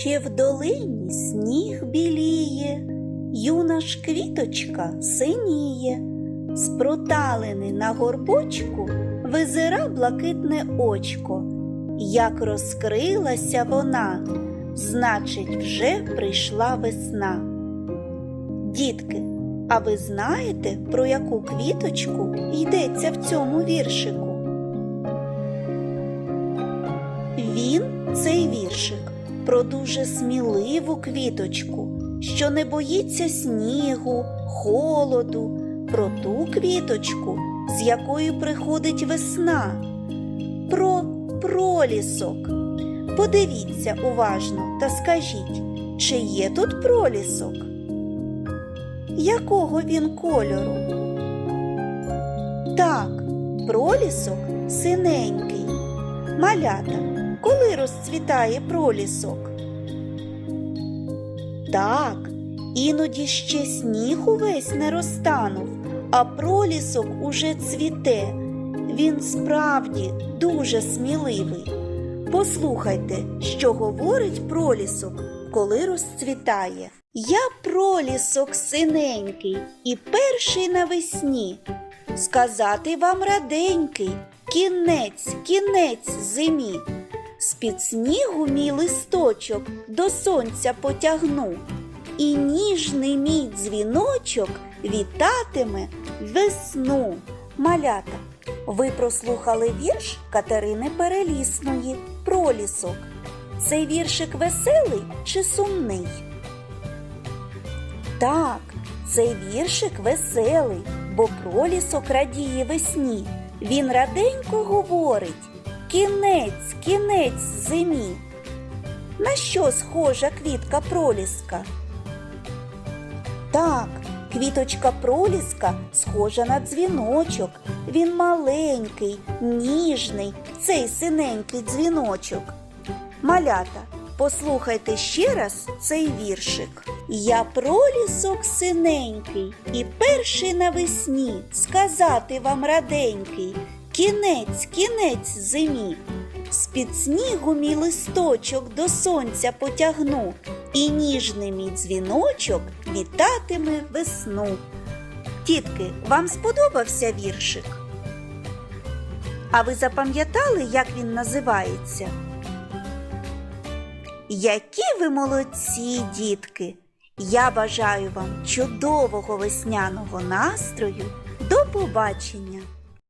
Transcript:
Ще в долині сніг біліє, юна ж квіточка синіє, з на горбочку визира блакитне очко. Як розкрилася вона, значить, вже прийшла весна. Дітки, а ви знаєте, про яку квіточку йдеться в цьому віршику? Він, цей віршик, про дуже сміливу квіточку, що не боїться снігу, холоду, про ту квіточку, з якою приходить весна, про пролісок. Подивіться уважно та скажіть, чи є тут пролісок? Якого він кольору? Так, пролісок синенький. Малята, коли розцвітає пролісок? Так, іноді ще сніг увесь не розтанув, а пролісок уже цвіте. Він справді дуже сміливий. Послухайте, що говорить пролісок, коли розцвітає. Я пролісок синенький і перший навесні. Сказати вам раденький, кінець, кінець зимі. З-під снігу мій листочок до сонця потягну, і ніжний мій дзвіночок вітатиме весну. Малята, ви прослухали вірш Катерини Перелісної Пролісок. Цей віршик веселий чи сумний? Так, цей віршик веселий, бо пролісок радіє весні. Він раденько говорить Кінець, кінець зимі. На що схожа квітка проліска? Так, квіточка проліска схожа на дзвіночок. Він маленький, ніжний, цей синенький дзвіночок. Малята, послухайте ще раз цей віршик. Я пролісок синенький, і перший навесні сказати вам раденький. Кінець, кінець зимі. З-під снігу мій листочок до сонця потягну, і ніжний мій дзвіночок вітатиме весну. Тітки, вам сподобався віршик? А ви запам'ятали, як він називається? Які ви молодці, дітки! Я бажаю вам чудового весняного настрою. До побачення!